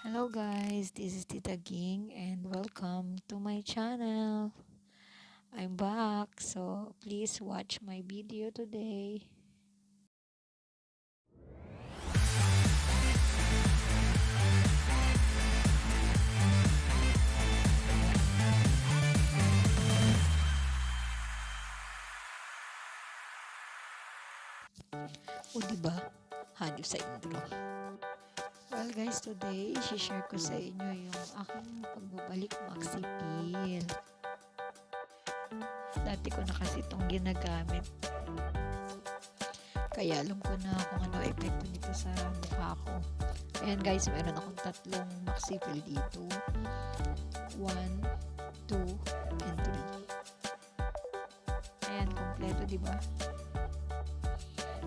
Hello guys, this is Tita Ging and welcome to my channel. I'm back, so please watch my video today. Oh, o diba? Hanyo sa intro. Well guys, today, share ko sa inyo yung aking pagbabalik Maxi Peel. Dati ko na kasi itong ginagamit. Kaya alam ko na kung ano epekto nito sa mukha ko. Ayan guys, meron akong tatlong Maxi Peel dito. One, two, and three. Ayan, kompleto, di ba?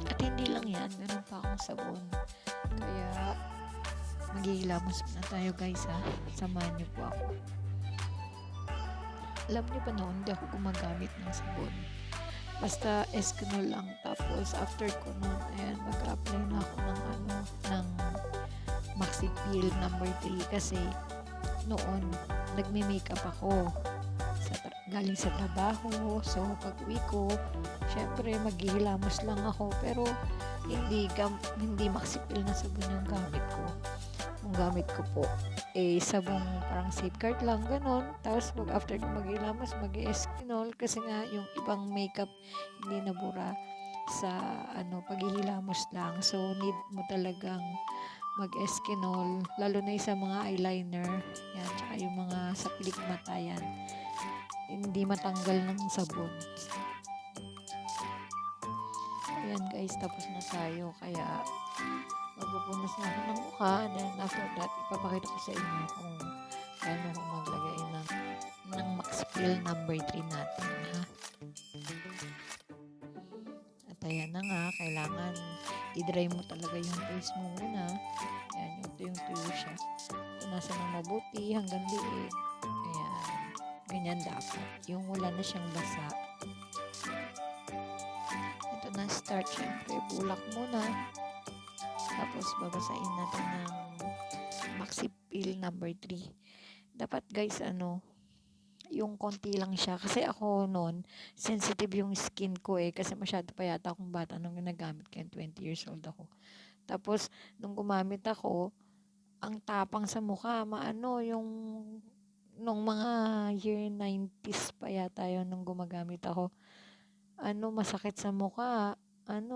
At hindi lang yan, meron pa akong sabon. Kaya, Maghihilamos na tayo guys ha. Samahan niyo po ako. Alam niyo ba noon, hindi ako gumagamit ng sabon. Basta Eskinol lang. Tapos after ko noon, ayan, mag-apply na ako ng ano, ng Maxi Peel number 3 kasi noon, nagme-makeup ako sa galing sa trabaho. So, pag uwi ko, syempre, maghihilamos lang ako. Pero, hindi, gam- hindi Maxi Peel na sabon yung gamit ko ang gamit ko po eh sabong parang safeguard lang ganon. Tapos pag after ko mag-ilamos mag-eskinol kasi nga yung ibang makeup hindi nabura sa ano paghihilamos lang. So need mo talagang mag-eskinol lalo na sa mga eyeliner. Yan tsaka yung mga sa pilik mata yan. Hindi matanggal ng sabon. Ayan guys tapos na tayo. Kaya magpupunas na ako ng mukha then after that ipapakita ko sa inyo kung paano ko maglagay ng ng Max Peel number 3 natin ha? At ayan na nga kailangan i-dry mo talaga yung face mo muna. Ayan yung tuyong-tuyo siya. Punasan ng mabuti hanggang liig. Ayan ganyan dapat. Yung wala na siyang basa. Ito na start syempre. Bulak muna tapos, babasain natin ng Maxi Peel number 3. Dapat guys, ano, yung konti lang siya. Kasi ako noon, sensitive yung skin ko eh. Kasi masyado pa yata akong bata nung ginagamit ko. 20 years old ako. Tapos, nung gumamit ako, ang tapang sa mukha, maano, yung nung mga year 90s pa yata yun nung gumagamit ako. Ano, masakit sa mukha ano,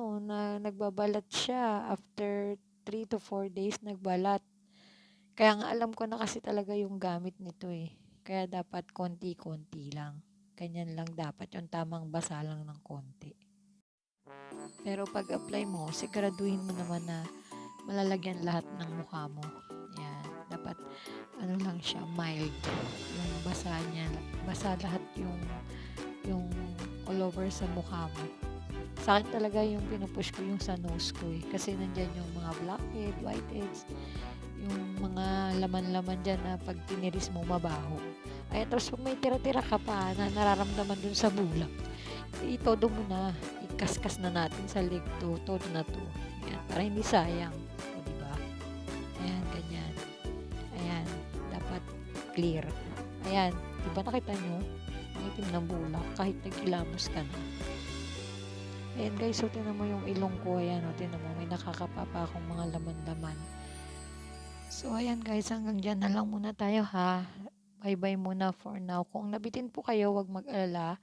nagbabalat siya after 3 to 4 days nagbalat. Kaya nga alam ko na kasi talaga yung gamit nito eh. Kaya dapat konti-konti lang. Ganyan lang dapat yung tamang basa lang ng konti. Pero pag apply mo, siguraduhin mo naman na malalagyan lahat ng mukha mo. Yan. Dapat ano lang siya, mild. Yung basa niya. Basa lahat yung yung all over sa mukha mo sa akin talaga yung pinupush ko yung sa nose ko eh. Kasi nandyan yung mga blackhead, whiteheads, yung mga laman-laman dyan na pag tiniris mo mabaho. Ay, tapos pag may tira-tira ka pa na nararamdaman dun sa bulak, itodo mo na, ikaskas na natin sa leg to, todo na to. Ayan, para hindi sayang. O, diba? Ayan, ganyan. Ayan, dapat clear. Ayan, diba nakita nyo? Ang itim ng bulak, kahit nagkilamos ka na. Ayan guys, so tinan mo yung ilong ko. Ayan, o, tinan mo, may nakakapapa akong mga laman-laman. So, ayan guys, hanggang dyan na lang muna tayo ha. Bye-bye muna for now. Kung nabitin po kayo, wag mag-alala.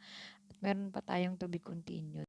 At meron pa tayong to be continued.